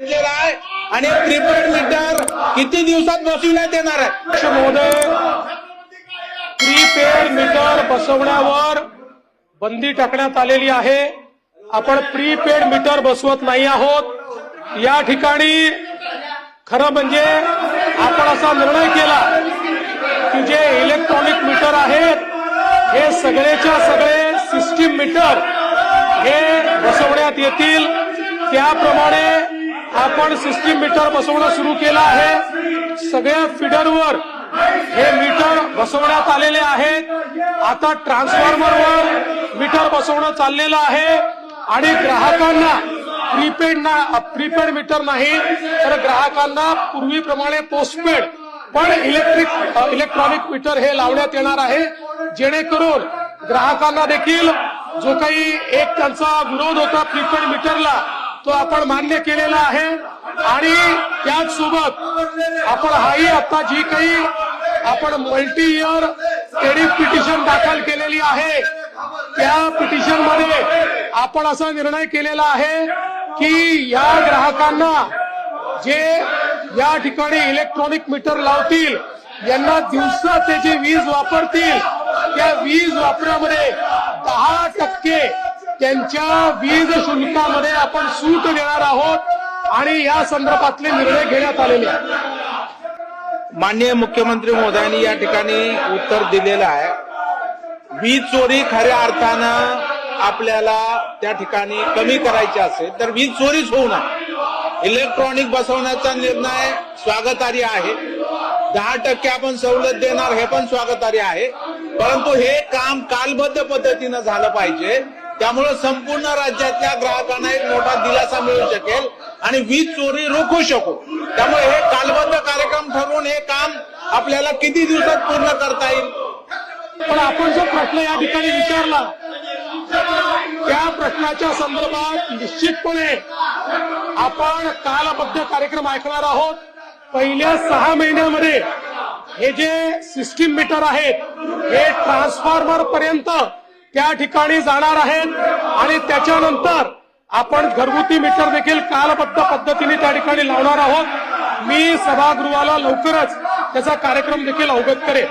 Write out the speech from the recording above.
घेतलेला आहे आणि प्रीपेड मीटर किती दिवसात बसविण्यात येणार आहे? महोदय. प्रीपेड मीटर बसवण्यावर बंदी टाकण्यात आलेली आहे. आपण प्रीपेड मीटर बसवत नाही आहोत. या ठिकाणी खरं म्हणजे आपण असा निर्णय केला की जे इलेक्ट्रॉनिक मीटर आहेत हे सगळेच्या सगळे सिस्टीम मीटर हे बसवण्यात येतील. त्याप्रमाणे आपण सिस्टीम मीटर बसवणं सुरू केलं आहे. सगळ्या फिडरवर हे मीटर बसवण्यात आलेले आहेत. आता ट्रान्सफॉर्मरवर मीटर बसवणं चाललेलं आहे. आणि ग्राहकांना प्रीपेड ना प्रीपेड मीटर नाही तर ग्राहकांना पूर्वीप्रमाणे पोस्टपेड पण इलेक्ट्रिक इलेक्ट्रॉनिक मीटर हे लावण्यात येणार आहे. जेणेकरून ग्राहकांना देखील जो काही एक त्यांचा विरोध होता प्रीपेड मीटरला तो आपण मान्य केलेला आहे. आणि त्याचसोबत आपण हाही आता जी काही आपण मल्टी इयर एडी पिटिशन दाखल केलेली आहे त्या पिटिशनमध्ये आपण असा निर्णय केलेला आहे की या ग्राहकांना जे या ठिकाणी इलेक्ट्रॉनिक मीटर लावतील यांना दिवसा ते जे वीज वापरतील त्या वीज वापरामध्ये दहा टक्के त्यांच्या वीज शुल्कामध्ये आपण सूट देणार आहोत आणि या संदर्भातले निर्णय घेण्यात आलेले आहेत. माननीय मुख्यमंत्री मोदयांनी या ठिकाणी उत्तर दिलेलं आहे. वीज चोरी खऱ्या अर्थानं आपल्याला त्या ठिकाणी कमी करायची असेल तर वीज चोरीच होऊ नये. इलेक्ट्रॉनिक बसवण्याचा निर्णय स्वागतार्ह आहे. दहा टक्के आपण सवलत देणार हे पण स्वागतार्ह आहे. परंतु हे काम कालबद्ध पद्धतीनं झालं पाहिजे. त्यामुळे संपूर्ण राज्यातल्या ग्राहकांना एक मोठा दिलासा मिळू शकेल आणि वीज चोरी रोखू शकू. त्यामुळे हे कालबद्ध कार्यक्रम ठरवून हे काम आपल्याला किती दिवसात पूर्ण करता येईल? पण आपण जो प्रश्न या ठिकाणी विचारला त्या प्रश्नाच्या संदर्भात निश्चितपणे आपण कालबद्ध कार्यक्रम ऐकणार आहोत. पहिल्या सहा महिन्यामध्ये हे जे सिस्टीम मीटर आहेत हे ट्रान्सफॉर्मर पर्यंत त्या ठिकाणी जाणार आहेत आणि त्याच्यानंतर आपण घरगुती मीटर देखील कालबद्ध पद्धतीने त्या ठिकाणी लावणार आहोत. मी सभागृहाला लवकरच त्याचा कार्यक्रम देखील अवगत करेन.